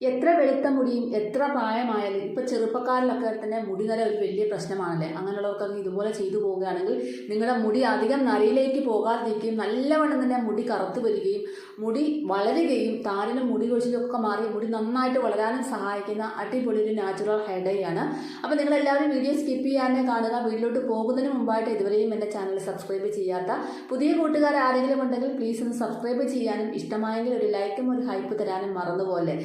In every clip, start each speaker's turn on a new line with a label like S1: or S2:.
S1: എത്ര വെളുത്ത മുടിയും എത്ര പ്രായമായാലും ഇപ്പൊ ചെറുപ്പക്കാരിലൊക്കെ തന്നെ മുടി നര ഒരു വലിയ പ്രശ്നമാണല്ലേ? അങ്ങനെയുള്ളവർക്കൊക്കെ ഇതുപോലെ ചെയ്തു പോവുകയാണെങ്കിൽ നിങ്ങളുടെ മുടി അധികം നരയിലേക്ക് പോകാതിരിക്കുകയും നല്ലവണ്ണം തന്നെ മുടി കറുത്തു വരികയും മുടി വളരുകയും താരനും മുടി കൊഴിച്ചിലൊക്കെ മാറി മുടി നന്നായിട്ട് വളരാനും സഹായിക്കുന്ന അടിപൊളി ഒരു നാച്ചുറൽ ഹെയർ ഡൈ ആണ്. അപ്പോൾ നിങ്ങൾ എല്ലാവരും വീഡിയോ സ്കിപ്പ് ചെയ്യാതെ കാണുക. വീട്ടിലോട്ട് പോകുന്നതിന് മുമ്പായിട്ട് ഇതുവരെയും എന്റെ ചാനൽ സബ്സ്ക്രൈബ് ചെയ്യാത്ത പുതിയ കൂട്ടുകാർ ആരെങ്കിലും ഉണ്ടെങ്കിൽ പ്ലീസ് ഒന്ന് സബ്സ്ക്രൈബ് ചെയ്യാനും ഇഷ്ടമായെങ്കിൽ ഒരു ലൈക്കും ഒരു ഹൈപ്പ് തരാനും മറന്നുപോലെ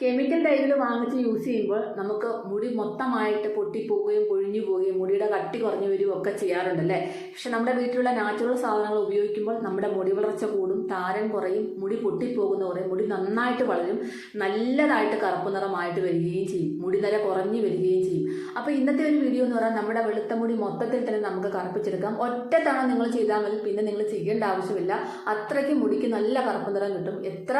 S1: കെമിക്കൽ ടൈപ്പിൽ വാങ്ങിച്ച് യൂസ് ചെയ്യുമ്പോൾ നമുക്ക് മുടി മൊത്തമായിട്ട് പൊട്ടിപ്പോവുകയും പൊഴിഞ്ഞു പോവുകയും മുടിയുടെ കട്ടി കുറഞ്ഞു വരികയും ഒക്കെ ചെയ്യാറുണ്ടല്ലേ? പക്ഷെ നമ്മുടെ വീട്ടിലുള്ള നാച്ചുറൽ സാധനങ്ങൾ ഉപയോഗിക്കുമ്പോൾ നമ്മുടെ മുടി വളർച്ച കൂടും താരൻ കുറയും മുടി പൊട്ടിപ്പോകുന്ന കുറയും മുടി നന്നായിട്ട് വളരും നല്ലതായിട്ട് കറുപ്പ് നിറമായിട്ട് വരികയും ചെയ്യും മുടി നിര കുറഞ്ഞു വരികയും ചെയ്യും. അപ്പോൾ ഇന്നത്തെ ഒരു വീഡിയോ എന്ന് പറഞ്ഞാൽ നമ്മുടെ വെളുത്ത മുടി മൊത്തത്തിൽ തന്നെ നമുക്ക് കറുപ്പിച്ചെടുക്കാം. ഒറ്റ തവണ നിങ്ങൾ ചെയ്താൽ മതി പിന്നെ നിങ്ങൾ ചെയ്യേണ്ട ആവശ്യമില്ല. അത്രയ്ക്ക് മുടിക്ക് നല്ല കറുപ്പ് നിറം കിട്ടും. എത്ര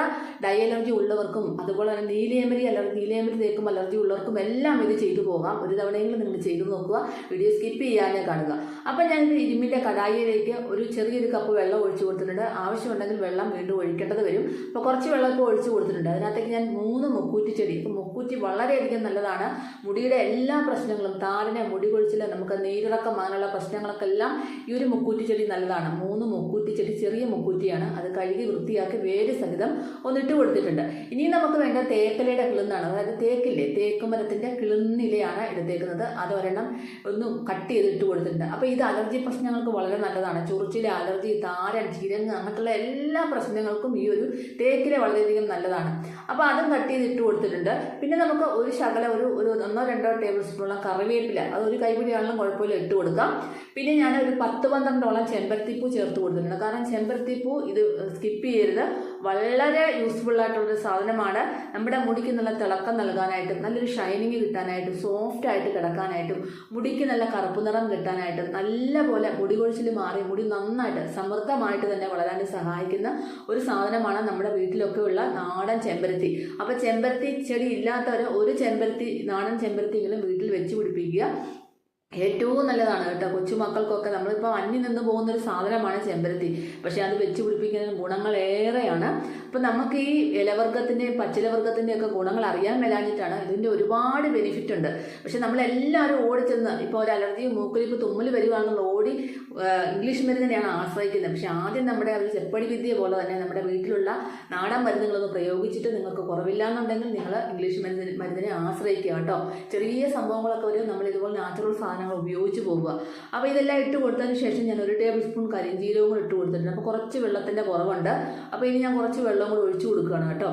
S1: ഡൈ അലർജി ഉള്ളവർക്കും അതുപോലെ തന്നെ നീലയമരി അലർജി നീലയമരി തേക്കും അലർജി ഉള്ളവർക്കും എല്ലാം ഇത് ചെയ്തു പോകാം. ഒരു തവണയെങ്കിലും നിങ്ങൾ ചെയ്തു നോക്കുക വീഡിയോ സ്കിപ്പ് ചെയ്യാതെ കാണുക. അപ്പം ഞാൻ ഇരുമ്പിന്റെ കടായിയിലേക്ക് ഒരു ചെറിയൊരു കപ്പ് വെള്ളം ഒഴിച്ചു കൊടുത്തിട്ടുണ്ട്. ആവശ്യമുണ്ടെങ്കിൽ വെള്ളം വീണ്ടും ഒഴിക്കേണ്ടത് വരും. അപ്പോൾ കുറച്ച് വെള്ളം ഇപ്പോൾ ഒഴിച്ചു കൊടുത്തിട്ടുണ്ട്. അതിനകത്തേക്ക് ഞാൻ മൂന്ന് മുക്കൂറ്റി ചെടി. ഇപ്പോൾ മുക്കൂറ്റി വളരെയധികം നല്ലതാണ്. മുടിയുടെ എല്ലാ പ്രശ്നങ്ങളും താരനെ മുടി കൊഴിച്ചിൽ നമുക്ക് നീരിറക്കം അങ്ങനെയുള്ള പ്രശ്നങ്ങളൊക്കെ എല്ലാം ഈ ഒരു മുക്കൂറ്റി ചെടി നല്ലതാണ്. മൂന്ന് മുക്കൂറ്റി ചെടി ചെറിയ മുക്കൂറ്റിയാണ്. അത് കഴുകി വൃത്തിയാക്കി വേര് സഹിതം ഒന്നിട്ട് കൊടുത്തിട്ടുണ്ട്. ഇനി നമുക്ക് വേണ്ട തേക്കലയുടെ കിളുന്നാണ്. അതായത് തേക്കില്ലേ? തേക്ക് മരത്തിന്റെ കിളുന്നിലയാണ് എടുത്തേക്കുന്നത്. അത് ഒരെണ്ണം ഒന്ന് കട്ട് ചെയ്ത് ഇട്ട് കൊടുത്തിട്ടുണ്ട്. അപ്പോൾ ഇത് അലർജി പ്രശ്നങ്ങൾക്ക് വളരെ നല്ലതാണ്. ചൊറിച്ചിൽ അലർജി താരൻ ചിരങ്ങ് അങ്ങനത്തുള്ള എല്ലാ പ്രശ്നങ്ങൾക്കും ഈ ഒരു തേക്കില വളരെയധികം നല്ലതാണ്. അപ്പോൾ അതും കട്ട് ചെയ്ത് ഇട്ട് കൊടുത്തിട്ടുണ്ട്. പിന്നെ നമുക്ക് ഒരു ശകല ഒരു ഒരു ഒന്നോ രണ്ടോ ടേബിൾ സ്പൂണുള്ള കറിവേപ്പില. അത് ഒരു കൈപിടിയാണെങ്കിലും കുഴപ്പമില്ല ഇട്ട് കൊടുക്കാം. പിന്നെ ഞാൻ ഒരു പത്ത് പന്ത്രണ്ടോളം ചെമ്പരത്തിപ്പൂ ചേർത്ത് കൊടുത്തിട്ടുണ്ട്. കാരണം ചെമ്പരത്തിപ്പൂ ഇത് സ്കിപ്പ് ചെയ്യരുത്. വളരെ യൂസ്ഫുൾ ആയിട്ടുള്ള ഒരു സാധനമാണ്. നമ്മുടെ മുടിക്ക് നല്ല തിളക്കം നൽകാനായിട്ടും നല്ലൊരു ഷൈനിങ് കിട്ടാനായിട്ടും സോഫ്റ്റ് ആയിട്ട് കിടക്കാനായിട്ടും മുടിക്ക് നല്ല കറുപ്പ് നിറം കിട്ടാനായിട്ടും നല്ലപോലെ മുടി കൊഴിച്ചിൽ മാറി മുടി നന്നായിട്ട് സമൃദ്ധമായിട്ട് തന്നെ വളരാൻ സഹായിക്കുന്ന ഒരു സാധനമാണ് നമ്മുടെ വീട്ടിലൊക്കെ ഉള്ള നാടൻ ചെമ്പരത്തി. അപ്പോൾ ചെമ്പരത്തി ചെടി ഇല്ലാത്തവർ ഒരു ചെമ്പരത്തി നാടൻ ചെമ്പരത്തിയെങ്കിലും വീട്ടിൽ വെച്ച് പിടിപ്പിക്കുക. ഏറ്റവും നല്ലതാണ് കേട്ടോ. കൊച്ചുമക്കൾക്കൊക്കെ നമ്മളിപ്പോൾ അന്യം നിന്ന് പോകുന്ന ഒരു സാധനമാണ് ചെമ്പരത്തി. പക്ഷേ അത് വെച്ച് പിടിപ്പിക്കുന്നതിന് ഗുണങ്ങളേറെയാണ് അപ്പം നമുക്ക് ഈ ഇലവർഗത്തിന്റെയും പച്ചിലവർഗത്തിന്റെ ഒക്കെ ഗുണങ്ങൾ അറിയാൻ മേലാഞ്ഞിട്ടാണ് ഇതിന്റെ ഒരുപാട് ബെനിഫിറ്റ് ഉണ്ട്. പക്ഷെ നമ്മളെല്ലാവരും ഓടിച്ചെന്ന് ഇപ്പോൾ ഒരു അലർജി മൂക്കൊലിപ്പ് തുമ്മൽ വരികയാണെന്നുള്ള ഓടി ഇംഗ്ലീഷ് മരുന്നിനെയാണ് ആശ്രയിക്കുന്നത്. പക്ഷെ ആദ്യം നമ്മുടെ ഒരു ചെപ്പടി വിദ്യ പോലെ തന്നെ നമ്മുടെ വീട്ടിലുള്ള നാടൻ മരുന്നുകളൊന്ന് പ്രയോഗിച്ചിട്ട് നിങ്ങൾക്ക് കുറവില്ല എന്നുണ്ടെങ്കിൽ നിങ്ങൾ ഇംഗ്ലീഷ് മരുന്നിന് ആശ്രയിക്കുക കേട്ടോ. ചെറിയ സംഭവങ്ങളൊക്കെ വരും. നമ്മൾ ഇതുപോലെ നാച്ചുറൽ സാധനങ്ങൾ ഉപയോഗിച്ച് പോകുക. അപ്പോൾ ഇതെല്ലാം ഇട്ട് കൊടുത്തതിന് ശേഷം ഞാൻ ഒരു ടേബിൾ സ്പൂൺ കരിഞ്ചീരവും കൂടി ഇട്ട് കൊടുത്തിട്ടുണ്ട്. അപ്പോൾ കുറച്ച് വെള്ളത്തിന്റെ കുറവുണ്ട്. അപ്പോൾ ഇനി ഞാൻ കുറച്ച് വെള്ളം കൂടി ഒഴിച്ച് കൊടുക്കുകയാണ് കേട്ടോ.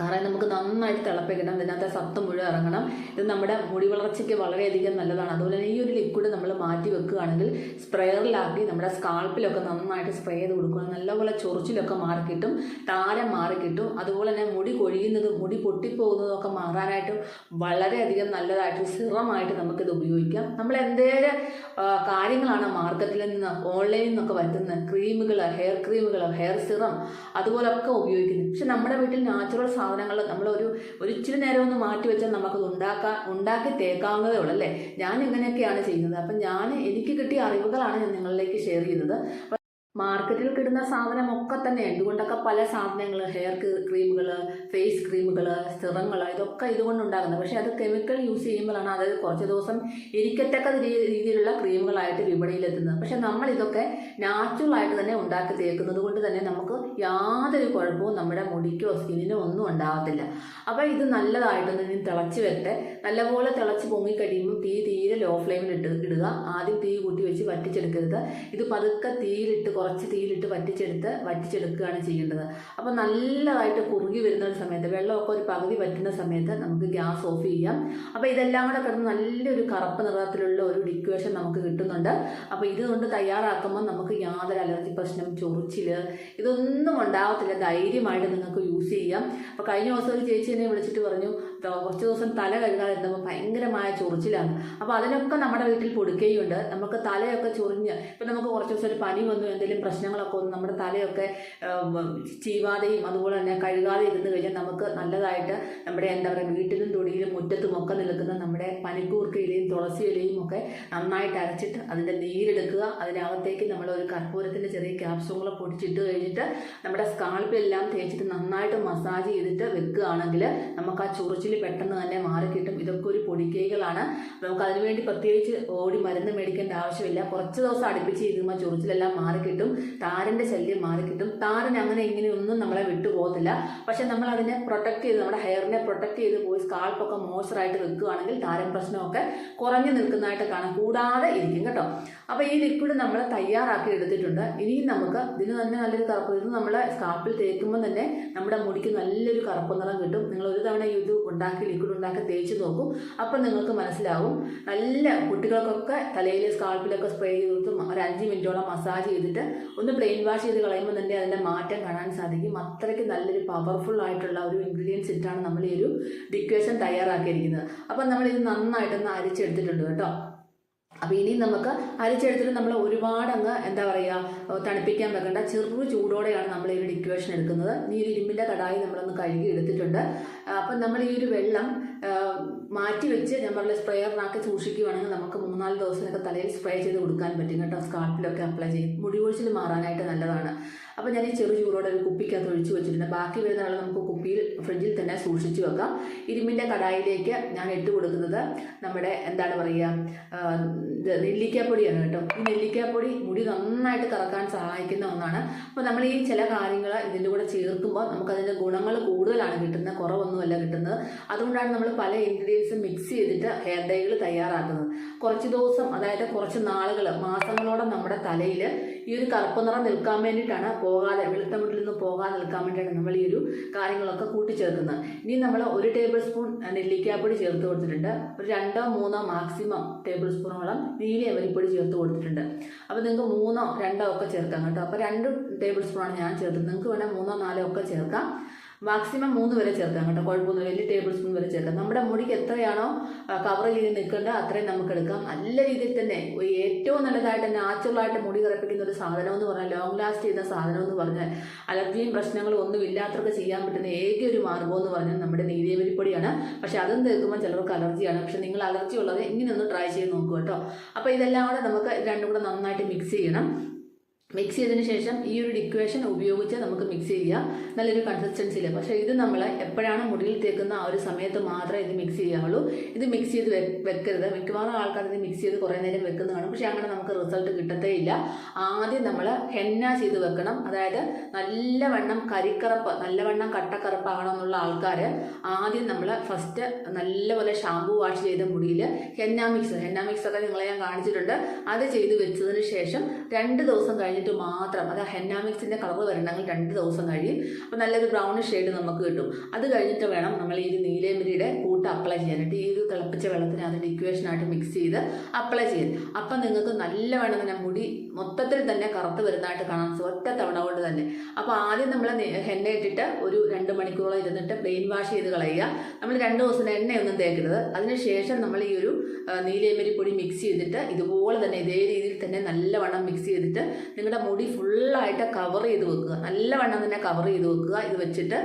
S1: കാരണം നമുക്ക് നന്നായിട്ട് തിളപ്പിക്കണം ഇതിനകത്ത് സത്ത് മുഴുവൻ ഇറങ്ങണം. ഇത് നമ്മുടെ മുടി വളർച്ചയ്ക്ക് വളരെയധികം നല്ലതാണ്. അതുപോലെ തന്നെ ഈ ഒരു ലിക്വിഡ് നമ്മൾ മാറ്റി വെക്കുകയാണെങ്കിൽ സ്പ്രെയറിലാക്കി നമ്മുടെ സ്കാൾപ്പിലൊക്കെ നന്നായിട്ട് സ്പ്രേ ചെയ്ത് കൊടുക്കുക. നല്ലപോലെ ചൊറിച്ചിലൊക്കെ മാറിക്കിട്ടും താരം മാറിക്കിട്ടും അതുപോലെ തന്നെ മുടി കൊഴിയുന്നതും മുടി പൊട്ടിപ്പോകുന്നതും ഒക്കെ മാറാനായിട്ട് വളരെയധികം നല്ലതായിട്ട് സിറമായിട്ട് നമുക്കിത് ഉപയോഗിക്കാം. നമ്മൾ എന്തേലും കാര്യങ്ങളാണ് മാർക്കറ്റിൽ നിന്ന് ഓൺലൈനിൽ നിന്നൊക്കെ വരുത്തുന്ന ക്രീമുകൾ ഹെയർ ക്രീമുകൾ ഹെയർ സിറം അതുപോലൊക്കെ ഉപയോഗിക്കുന്നത്. പക്ഷെ നമ്മുടെ വീട്ടിൽ നാച്ചുറൽ സാധനങ്ങൾ നമ്മൾ ഒരു ഇച്ചിരി നേരം ഒന്ന് മാറ്റി വെച്ചാൽ നമുക്കത് ഉണ്ടാക്കാൻ ഉണ്ടാക്കി തേക്കാവുന്നതേ ഉള്ളൂ അല്ലേ? ഞാൻ ഇങ്ങനെയൊക്കെയാണ് ചെയ്യുന്നത്. അപ്പം ഞാൻ എനിക്ക് കിട്ടിയ അറിവുകളാണ് ഞാൻ നിങ്ങളിലേക്ക് ഷെയർ ചെയ്യുന്നത്. മാർക്കറ്റിൽ കിട്ടുന്ന സാധനം ഒക്കെ തന്നെ. എന്തുകൊണ്ടൊക്കെ പല സാധനങ്ങൾ ഹെയർ ക്രീമുകൾ ഫേസ് ക്രീമുകൾ സ്ഥിരങ്ങൾ ഇതൊക്കെ ഇതുകൊണ്ടുണ്ടാകുന്നത്. പക്ഷേ അത് കെമിക്കൽ യൂസ് ചെയ്യുമ്പോഴാണ് അതായത് കുറച്ച് ദിവസം ഇരിക്കത്തക്ക രീതിയിലുള്ള ക്രീമുകളായിട്ട് വിപണിയിലെത്തുന്നത്. പക്ഷേ നമ്മൾ ഇതൊക്കെ നാച്ചുറലായിട്ട് തന്നെ ഉണ്ടാക്കി തേക്കുന്നത് കൊണ്ട് തന്നെ നമുക്ക് യാതൊരു കുഴപ്പവും നമ്മുടെ മുടിക്കോ സ്കിന്നിനോ ഒന്നും ഉണ്ടാകത്തില്ല. അപ്പോൾ ഇത് നല്ലതായിട്ടൊന്ന് ഇനി തിളച്ച് വരട്ടെ. നല്ലപോലെ തിളച്ച് പൊങ്ങിക്കഴിയുമ്പോൾ തീ തീരെ ലോ ഫ്ലെയിമിൽ ഇട്ട് ഇടുക. ആദ്യം തീ കൂട്ടി വെച്ച് വറ്റിച്ചെടുക്കരുത്. ഇത് പതുക്കെ തീയിലിട്ട് കുറച്ച് തീയിലിട്ട് വറ്റിച്ചെടുത്ത് വറ്റിച്ചെടുക്കുകയാണ് ചെയ്യേണ്ടത്. അപ്പോൾ നല്ലതായിട്ട് കുറുകി വരുന്ന ഒരു സമയത്ത് വെള്ളമൊക്കെ ഒരു പകുതി വറ്റുന്ന സമയത്ത് നമുക്ക് ഗ്യാസ് ഓഫ് ചെയ്യാം. അപ്പോൾ ഇതെല്ലാം കൂടെ കിടന്ന് നല്ലൊരു കറുപ്പ് നിറത്തിലുള്ള ഒരു ഡിക്വേഷൻ നമുക്ക് കിട്ടുന്നുണ്ട്. അപ്പോൾ ഇത് കൊണ്ട് തയ്യാറാക്കുമ്പോൾ നമുക്ക് യാതൊരു അലർജി പ്രശ്നം ചൊറിച്ചിൽ ഇതൊന്നും ഉണ്ടാകത്തില്ല ധൈര്യമായിട്ട് നിങ്ങൾക്ക് യൂസ് ചെയ്യാം. അപ്പോൾ കഴിഞ്ഞ ദിവസം ഒരു ചേച്ചി എന്നെ വിളിച്ചിട്ട് പറഞ്ഞു കുറച്ച് ദിവസം തല കഴുകാതിരുന്നപ്പോൾ ഭയങ്കരമായ ചൊറിച്ചിലാണ്. അപ്പോൾ അതിനൊക്കെ നമ്മുടെ വീട്ടിൽ പൊടുക്കുകയുണ്ട് നമുക്ക് തലയൊക്കെ ചൊറിഞ്ഞ് ഇപ്പം നമുക്ക് കുറച്ച് ദിവസം ഒരു പനി വന്നു എന്തെങ്കിലും പ്രശ്നങ്ങളൊക്കെ ഒന്ന് നമ്മുടെ തലയൊക്കെ ചീവാതെയും അതുപോലെ തന്നെ കഴുകാതെ ഇരുന്ന് കഴിഞ്ഞാൽ നമുക്ക് നല്ലതായിട്ട് നമ്മുടെ എന്താ പറയുക വീട്ടിലും തൊടിയിലും മുറ്റത്തും ഒക്കെ നിൽക്കുന്ന നമ്മുടെ പനിക്കൂർക്ക ഇലയും തുളസി ഇലയും ഒക്കെ നന്നായിട്ട് അരച്ചിട്ട് അതിന്റെ നീരെടുക്കുക. അതിനകത്തേക്ക് നമ്മൾ ഒരു കർപ്പൂരത്തിന്റെ ചെറിയ ക്യാപ്സൂളെ പൊടിച്ചിട്ട് കഴിഞ്ഞിട്ട് നമ്മുടെ സ്കാൾപ്പെല്ലാം തേച്ചിട്ട് നന്നായിട്ട് മസാജ് ചെയ്തിട്ട് വെക്കുകയാണെങ്കിൽ നമുക്ക് ആ ചൊറിച്ചിൽ പെട്ടെന്ന് തന്നെ മാറിക്കിട്ടും ഇതൊക്കെ ഒരു പൊടിക്കൈകളാണ്. നമുക്ക് അതിനുവേണ്ടി പ്രത്യേകിച്ച് ഓടി മരുന്ന് മേടിക്കേണ്ട ആവശ്യമില്ല. കുറച്ച് ദിവസം അടുപ്പിച്ച് ചെയ്യുമ്പോൾ ചൊറിച്ചിലെല്ലാം മാറിക്കിട്ടും താരന്റെ ശല്യം മാറി കിട്ടും. താരൻ അങ്ങനെ ഇങ്ങനെയൊന്നും നമ്മളെ വിട്ടുപോകത്തില്ല പക്ഷെ നമ്മൾ അതിനെ പ്രൊട്ടക്ട് ചെയ്ത് നമ്മുടെ ഹെയറിനെ പ്രൊട്ടക്ട് ചെയ്ത് പോയി സ്കാൾപ്പൊക്കെ മോയ്സ്ചറായിട്ട് വെക്കുകയാണെങ്കിൽ താരൻ പ്രശ്നമൊക്കെ കുറഞ്ഞു നിൽക്കുന്നതായിട്ട് കാണാം. കൂടാതെ ഇരിക്കും കേട്ടോ. അപ്പോൾ ഈ ലിക്വിഡ് നമ്മൾ തയ്യാറാക്കി എടുത്തിട്ടുണ്ട്. ഇനിയും നമുക്ക് ഇതിന് തന്നെ നല്ലൊരു കറുപ്പ് ഇത് നമ്മൾ സ്കാൾപ്പിൽ തേക്കുമ്പോൾ തന്നെ നമ്മുടെ മുടിക്ക് നല്ലൊരു കറുപ്പ് നിറം കിട്ടും. നിങ്ങൾ ഒരു തവണ ഇത് ഉണ്ടാക്കി ലിക്വിഡ് ഉണ്ടാക്കി തേച്ച് നോക്കും. അപ്പം നിങ്ങൾക്ക് മനസ്സിലാവും. നല്ല കുട്ടികൾക്കൊക്കെ തലയിൽ സ്കാൾപ്പിലൊക്കെ സ്പ്രേ ചെയ്തിട്ടും ഒരു അഞ്ച് മിനിറ്റോളം മസാജ് ചെയ്തിട്ട് ഒന്ന് പ്ലെയിൻ വാഷ് ചെയ്ത് കളയുമ്പോൾ തന്നെ അതിന്റെ മാറ്റം കാണാൻ സാധിക്കും. അത്രയ്ക്ക് നല്ലൊരു പവർഫുൾ ആയിട്ടുള്ള ഒരു ഇൻഗ്രീഡിയൻസ് ഇട്ടാണ് നമ്മൾ ഈ ഒരു ഡിക്വേഷൻ തയ്യാറാക്കിയിരിക്കുന്നത്. അപ്പം നമ്മളിത് നന്നായിട്ടൊന്ന് അരിച്ചെടുത്തിട്ടുണ്ട് കേട്ടോ. അപ്പോൾ ഇനി നമുക്ക് അരിച്ചെടുത്തിട്ട് നമ്മൾ ഒരുപാട് അങ്ങ് എന്താ പറയുക തണുപ്പിക്കാൻ വെക്കേണ്ട. ചെറു ചൂടോടെയാണ് നമ്മൾ ഈ ഒരു ഡിക്വേഷൻ എടുക്കുന്നത്. ഈ ഒരു ഇരുമ്പിന്റെ കടായി നമ്മളൊന്ന് കഴുകി എടുത്തിട്ടുണ്ട്. അപ്പം നമ്മൾ ഈ ഒരു വെള്ളം മാറ്റി വെച്ച് ഞാൻ പറഞ്ഞ സ്പ്രേയറിനാക്കി സൂക്ഷിക്കുകയാണെങ്കിൽ നമുക്ക് മൂന്നാൽ ദിവസത്തിനൊക്കെ തലയിൽ സ്പ്രേ ചെയ്ത് കൊടുക്കാൻ പറ്റും കേട്ടോ. സ്കാർപ്പിലൊക്കെ അപ്ലൈ ചെയ്യും മുടി ഒഴിച്ചിൽ മാറാനായിട്ട് നല്ലതാണ്. അപ്പോൾ ഞാൻ ഈ ചെറു ചൂടോടെ ഒരു കുപ്പിക്കകത്ത് ഒഴിച്ച് വെച്ചിട്ടുണ്ട്. ബാക്കി വരുന്ന ആൾ നമുക്ക് കുപ്പിയിൽ ഫ്രിഡ്ജിൽ തന്നെ സൂക്ഷിച്ച് വെക്കാം. ഇരുമ്പിന്റെ കടായിലേക്ക് ഞാൻ ഇട്ട് കൊടുക്കുന്നത് നമ്മുടെ എന്താണ് പറയുക നെല്ലിക്കാപ്പൊടിയാണ് കേട്ടോ. ഈ നെല്ലിക്കാപ്പൊടി മുടി നന്നായിട്ട് കറക്കാൻ സഹായിക്കുന്ന ഒന്നാണ്. അപ്പോൾ നമ്മൾ ഈ ചില കാര്യങ്ങൾ ഇതിന്റെ കൂടെ ചേർക്കുമ്പോൾ നമുക്കതിന്റെ ഗുണങ്ങൾ കൂടുതലാണ് കിട്ടുന്നത് കുറവൊന്നുമല്ല കിട്ടുന്നത്. അതുകൊണ്ടാണ് നമ്മൾ പല ഇൻഗ്രീഡിയൻസും മിക്സ് ചെയ്തിട്ട് ഹെയർ ഡൈകൾ തയ്യാറാക്കുന്നത്. കുറച്ച് ദിവസം അതായത് കുറച്ച് നാളുകൾ മാസങ്ങളോടെ നമ്മുടെ തലയിൽ ഈ ഒരു കറുപ്പ് നിറം നിൽക്കാൻ വേണ്ടിയിട്ടാണ് പോകാതെ വെളുത്ത മുട്ടിൽ നിന്ന് പോകാതെ നിൽക്കാൻ വേണ്ടിയിട്ടാണ് നമ്മൾ ഈ ഒരു കാര്യങ്ങളൊക്കെ കൂട്ടിച്ചേർക്കുന്നത്. ഇനി നമ്മൾ ഒരു ടേബിൾ സ്പൂൺ നെല്ലിക്കാപ്പൊടി ചേർത്ത് കൊടുത്തിട്ടുണ്ട്. ഒരു രണ്ടോ മൂന്നോ മാക്സിമം ടേബിൾ സ്പൂണോളം നീലി അവരിപ്പൊടി ചേർത്ത് കൊടുത്തിട്ടുണ്ട്. അപ്പോൾ നിങ്ങൾക്ക് മൂന്നോ രണ്ടോ ഒക്കെ ചേർക്കാം കേട്ടോ. അപ്പോൾ രണ്ട് ടേബിൾ സ്പൂണാണ് ഞാൻ ചേർത്തത്. നിങ്ങൾക്ക് വേണമെങ്കിൽ മൂന്നോ നാലോ ഒക്കെ ചേർക്കാം. മാക്സിമം മൂന്ന് വരെ ചേർക്കാം കേട്ടോ. കുഴപ്പമൊന്നും വലിയ ടേബിൾ സ്പൂൺ വരെ ചേർക്കാം. നമ്മുടെ മുടിക്ക് എത്രയാണോ കവർ ചെയ്ത് നിൽക്കേണ്ടത് അത്രയും നമുക്ക് എടുക്കാം. നല്ല രീതിയിൽ തന്നെ ഏറ്റവും നല്ലതായിട്ട് നാച്ചുറലായിട്ട് മുടി കറപ്പിക്കുന്ന ഒരു സാധനം എന്ന് പറഞ്ഞാൽ ലോങ് ലാസ്റ്റ് ചെയ്യുന്ന സാധനം എന്ന് പറഞ്ഞാൽ അലർജിയും പ്രശ്നങ്ങളും ഒന്നും ഇല്ലാത്തവർക്ക് ചെയ്യാൻ പറ്റുന്ന ഏക ഒരു മാർഗം എന്ന് പറഞ്ഞാൽ നമ്മുടെ നീതിയവരിപ്പൊടിയാണ് പക്ഷെ അതും തീർക്കുമ്പോൾ ചിലർക്ക് അലർജിയാണ്. പക്ഷെ നിങ്ങൾ അലർജി ഉള്ളത് ഇങ്ങനെ ഒന്ന് ട്രൈ ചെയ്ത് നോക്കുക കേട്ടോ. അപ്പോൾ ഇതെല്ലാം കൂടെ നമുക്ക് രണ്ടും കൂടെ നന്നായിട്ട് മിക്സ് ചെയ്യണം. മിക്സ് ചെയ്തതിന് ശേഷം ഈ ഒരു ഡിക്വേഷൻ ഉപയോഗിച്ച് നമുക്ക് മിക്സ് ചെയ്യാം. നല്ലൊരു കൺസിസ്റ്റൻസിയിൽ പക്ഷേ ഇത് നമ്മൾ എപ്പോഴാണ് മുടിയിൽ തേക്കുന്ന ആ ഒരു സമയത്ത് മാത്രമേ ഇത് മിക്സ് ചെയ്യാവുള്ളൂ. ഇത് മിക്സ് ചെയ്ത് വെക്കരുത്. മിക്കവാറും ആൾക്കാർ ഇത് മിക്സ് ചെയ്ത് കുറേ നേരം വെക്കുന്ന കാണും. പക്ഷേ അങ്ങനെ നമുക്ക് റിസൾട്ട് കിട്ടത്തേ ഇല്ല ആദ്യം നമ്മൾ ഹെന്ന ചെയ്ത് വെക്കണം. അതായത് നല്ലവണ്ണം കരിക്കറപ്പ് നല്ലവണ്ണം കട്ടക്കറുപ്പാകണം എന്നുള്ള ആൾക്കാർ ആദ്യം നമ്മൾ ഫസ്റ്റ് നല്ലപോലെ ഷാമ്പു വാഷ് ചെയ്ത മുടിയിൽ ഹെന്ന മിക്സ് ഹെന്ന മിക്സ് ഒക്കെ നിങ്ങളെ ഞാൻ കാണിച്ചിട്ടുണ്ട്. അത് ചെയ്ത് വെച്ചതിന് ശേഷം രണ്ട് ദിവസം കഴിഞ്ഞിട്ട് മാത്രം അത് ഹെന്ന മിക്സിന്റെ കളർ വരണമെങ്കിൽ രണ്ട് ദിവസം കഴിയും. അപ്പോൾ നല്ലൊരു ബ്രൗൺ ഷെയ്ഡ് നമുക്ക് കിട്ടും. അത് കഴിഞ്ഞിട്ട് വേണം നമ്മൾ ഈ നീലേമരിയുടെ കൂട്ട് അപ്ലൈ ചെയ്യാനായിട്ട് ഈ ഒരു തിളപ്പിച്ച വെള്ളത്തിന് അതിന്റെ ഇക്വേഷനായിട്ട് മിക്സ് ചെയ്ത് അപ്ലൈ ചെയ്യാൻ. അപ്പം നിങ്ങൾക്ക് നല്ലവണ്ണം തന്നെ മുടി മൊത്തത്തിൽ തന്നെ കറുത്ത് വരുന്നതായിട്ട് കാണാൻ ഒറ്റ തവണ കൊണ്ട് തന്നെ. അപ്പോൾ ആദ്യം നമ്മൾ എണ്ണ ഇട്ടിട്ട് ഒരു രണ്ട് മണിക്കൂറോളം ഇരുന്നിട്ട് പ്ലെയിൻ വാഷ് ചെയ്ത് കളയുക. നമ്മൾ രണ്ട് ദിവസം എണ്ണയൊന്നും തേക്കരുത്. അതിനുശേഷം നമ്മൾ ഈ ഒരു നീലയമരി പൊടി മിക്സ് ചെയ്തിട്ട് ഇതുപോലെ തന്നെ ഇതേ രീതിയിൽ തന്നെ നല്ലവണ്ണം മിക്സ് ചെയ്തിട്ട് നിങ്ങളുടെ മുടി ഫുള്ളായിട്ട് കവർ ചെയ്ത് വെക്കുക. നല്ലവണ്ണം തന്നെ കവർ ചെയ്ത് വെക്കുക. ഇത് വെച്ചിട്ട്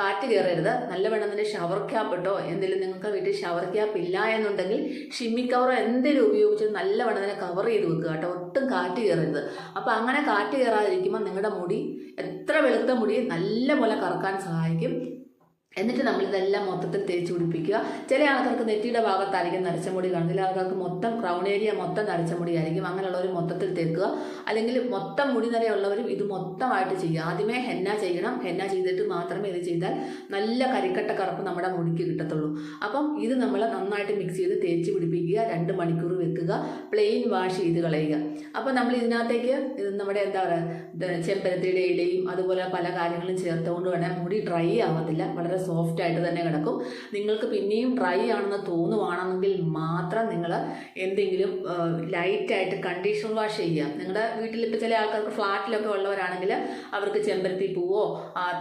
S1: കാറ്റ് കയറരുത് നല്ലവണ്ണം തന്നെ ഷവർ ക്യാപ്പ് ഇട്ടോ എന്തെങ്കിലും നിങ്ങൾക്ക് വീട്ടിൽ ഷവർ ക്യാപ്പ് ഇല്ല എന്നുണ്ടെങ്കിൽ ഷിമ്മി കവറോ എന്തെങ്കിലും ഉപയോഗിച്ച് നല്ലവണ്ണം അതിനെ കവർ ചെയ്ത് വെക്കുക കേട്ടോ. ഒട്ടും കാറ്റ് കയറരുത്. അപ്പോൾ അങ്ങനെ കാറ്റ് കയറാതിരിക്കുമ്പോൾ നിങ്ങളുടെ മുടി എത്ര വെളുത്ത മുടി നല്ലപോലെ കറക്കാൻ സഹായിക്കും. എന്നിട്ട് നമ്മൾ ഇതെല്ലാം മൊത്തത്തിൽ തേച്ച് പിടിപ്പിക്കുക. ചില ആൾക്കാർക്ക് നെറ്റിയുടെ ഭാഗത്തായിരിക്കും നരച്ച മുടി കാണും ചില ആൾക്കാർക്ക് മൊത്തം ക്രൗൺ ഏരിയ മൊത്തം നരച്ച മുടിയായിരിക്കും അങ്ങനെയുള്ളവർ മൊത്തത്തിൽ തേക്കുക. അല്ലെങ്കിൽ മൊത്തം മുടി നിറയുള്ളവരും ഇത് മൊത്തമായിട്ട് ചെയ്യുക. ആദ്യമേ ഹെന്ന ചെയ്യണം. ഹെന്ന ചെയ്തിട്ട് മാത്രമേ ഇത് ചെയ്താൽ നല്ല കരിക്കട്ട കറുപ്പ് നമ്മുടെ മുടിക്ക് കിട്ടത്തുള്ളൂ. അപ്പം ഇത് നമ്മൾ നന്നായിട്ട് മിക്സ് ചെയ്ത് തേച്ച് പിടിപ്പിക്കുക. രണ്ട് മണിക്കൂർ വെക്കുക. പ്ലെയിൻ വാഷ് ചെയ്ത് കളയുക. അപ്പം നമ്മൾ ഇതിനകത്തേക്ക് ഇത് നമ്മുടെ എന്താ പറയുക ചെമ്പരത്തിയുടെ ഇലയും അതുപോലെ പല കാര്യങ്ങളും ചേർത്തുകൊണ്ട് വേണേൽ മുടി ഡ്രൈ ആവത്തില്ല. വളരെ സോഫ്റ്റ് ആയിട്ട് തന്നെ കിടക്കും. നിങ്ങൾക്ക് പിന്നെയും ഡ്രൈ ആണെന്ന് തോന്നുവാണെങ്കിൽ മാത്രം നിങ്ങൾ എന്തെങ്കിലും ലൈറ്റായിട്ട് കണ്ടീഷണർ വാഷ് ചെയ്യുക. നിങ്ങളുടെ വീട്ടിൽ ഇപ്പോൾ ചില ആൾക്കാർക്ക് ഫ്ലാറ്റിലൊക്കെ ഉള്ളവരാണെങ്കിൽ അവർക്ക് ചെമ്പരത്തി പൂവോ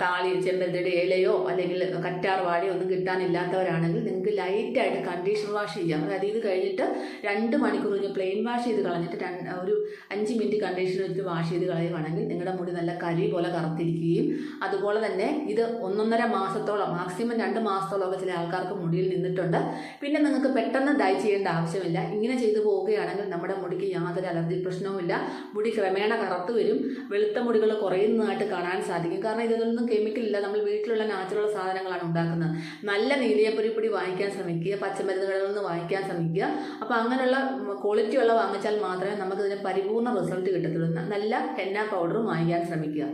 S1: താളി ചെമ്പരത്തിയുടെ ഇലയോ അല്ലെങ്കിൽ കറ്റാർ വാഴയോ ഒന്നും കിട്ടാനില്ലാത്തവരാണെങ്കിൽ നിങ്ങൾക്ക് ലൈറ്റായിട്ട് കണ്ടീഷണർ വാഷ് ചെയ്യാം. അതായത് ഇത് കഴിഞ്ഞിട്ട് രണ്ട് മണിക്കൂർ കഴിഞ്ഞ് പ്ലെയിൻ വാഷ് ചെയ്ത് കളഞ്ഞിട്ട് ഒരു അഞ്ച് മിനിറ്റ് കണ്ടീഷണർ വെച്ച് വാഷ് ചെയ്ത് കളയുകയാണെങ്കിൽ നിങ്ങളുടെ മുടി നല്ല കരി പോലെ കറുത്തിരിക്കുകയും അതുപോലെ തന്നെ ഇത് ഒന്നൊന്നര മാസത്തോളം മാക്സിമം രണ്ട് മാസത്തോളമൊക്കെ ചില ആൾക്കാർക്ക് മുടിയിൽ നിന്നിട്ടുണ്ട്. പിന്നെ നിങ്ങൾക്ക് പെട്ടെന്ന് ഡൈ ചെയ്യേണ്ട ആവശ്യമില്ല. ഇങ്ങനെ ചെയ്തു പോവുകയാണെങ്കിൽ നമ്മുടെ മുടിക്ക് യാതൊരു അലർജി പ്രശ്നവുമില്ല. മുടി ക്രമേണ കറുത്ത് വരും. വെളുത്ത മുടികൾ കുറയുന്നതായിട്ട് കാണാൻ സാധിക്കും. കാരണം ഇതിലൊന്നും കെമിക്കൽ ഇല്ല. നമ്മൾ വീട്ടിലുള്ള നാച്ചുറൽ സാധനങ്ങളാണ് ഉണ്ടാക്കുന്നത്. നല്ല നീലിയപ്പൊരി പൊടി വാങ്ങിക്കാൻ ശ്രമിക്കുക. പച്ചമരുന്ന് കടകളിൽ നിന്ന് വാങ്ങിക്കാൻ ശ്രമിക്കുക. അപ്പോൾ അങ്ങനെയുള്ള ക്വാളിറ്റി ഉള്ള വാങ്ങിച്ചാൽ മാത്രമേ നമുക്ക് ഇതിന് പരിപൂർണ റിസൾട്ട് കിട്ടത്തുള്ളൂ നല്ല ഹെന്ന പൗഡറും വാങ്ങിക്കാൻ ശ്രമിക്കുക.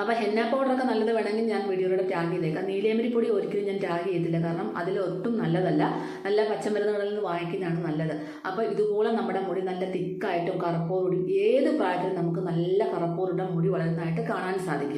S1: അപ്പോൾ ഹെന്ന പൗഡറൊക്കെ നല്ലത് വേണമെങ്കിൽ ഞാൻ വീഡിയോയുടെ ടാഗ് ചെയ്തേക്കാം. നീലയമരി പൊടി ഒരിക്കലും ഞാൻ ടാഗ് ചെയ്തില്ല കാരണം അതിൽ ഒട്ടും നല്ലതല്ല. നല്ല പച്ചമരുന്നുകളിൽ നിന്ന് വാങ്ങിക്കുന്നതാണ് നല്ലത്. അപ്പോൾ ഇതുപോലെ നമ്മുടെ മുടി നല്ല തിക്കായിട്ടും കറുപ്പോടുകൂടി ഏത് പ്രായത്തിലും നമുക്ക് നല്ല കറുപ്പോറുടെ മുടി വളരുന്നതായിട്ട് കാണാൻ സാധിക്കും.